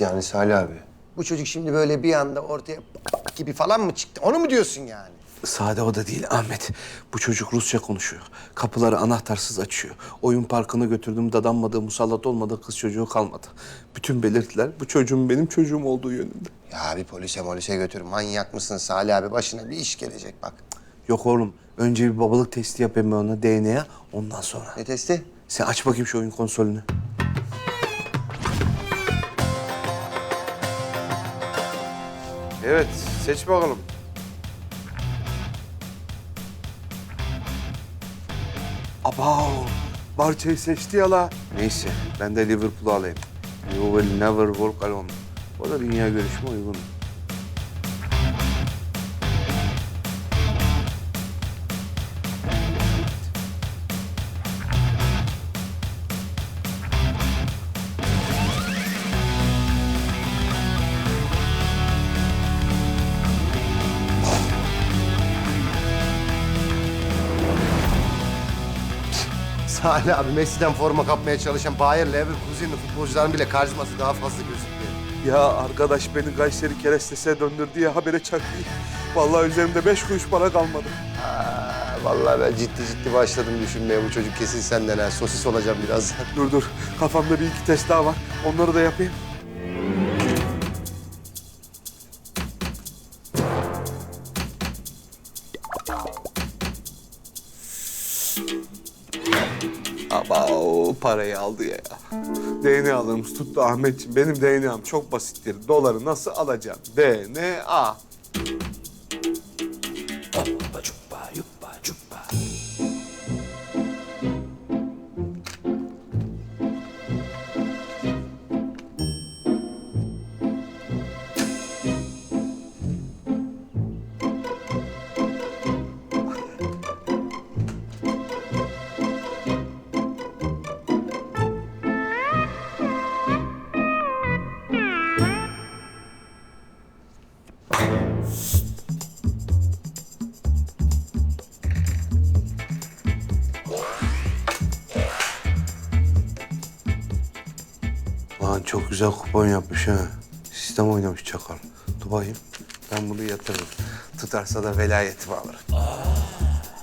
Yani Salih abi. Bu çocuk şimdi böyle bir anda ortaya gibi falan mı çıktı? Onu mu diyorsun yani? Sade o da değil Ahmet. Bu çocuk Rusça konuşuyor. Kapıları anahtarsız açıyor. Oyun parkına götürdüğüm dadanmadığı, musallat olmadığı kız çocuğu kalmadı. Bütün belirtiler bu çocuğun benim çocuğum olduğu yönünde. Ya bir polise molise götür. Manyak mısın Salih abi? Başına bir iş gelecek bak. Yok oğlum. Önce bir babalık testi yapayım ben ona DNA. Ondan sonra. Ne testi? Sen aç bakayım şu oyun konsolünü. Evet, seç bakalım. Abav, Barça'yı seçti ya la. Neyse, ben de Liverpool'u alayım. You will never walk alone. O da dünya görüşüme uygun. Salih abi Messi'den forma kapmaya çalışan Bayer Leverkusen'li futbolcuların bile karizması daha fazla gözüküyor. Ya arkadaş beni Kayseri kerestesine döndürdü ya habere çaktı. Vallahi üzerimde beş kuruş para kalmadı. Aa, vallahi ben ciddi ciddi başladım düşünmeye. Bu çocuk kesin senden ha. Sosis olacağım birazdan. Dur dur, kafamda bir iki test daha var. Onları da yapayım. Ama o parayı aldı ya. DNA'larımız tuttu Ahmetciğim. Benim DNA'm çok basittir. Doları nasıl alacağım? DNA. Lan çok güzel kupon yapmış ha. Sistem oynamış çakal. Dur bakayım. Ben bunu yatırırım. Tutarsa da velayetimi alırım.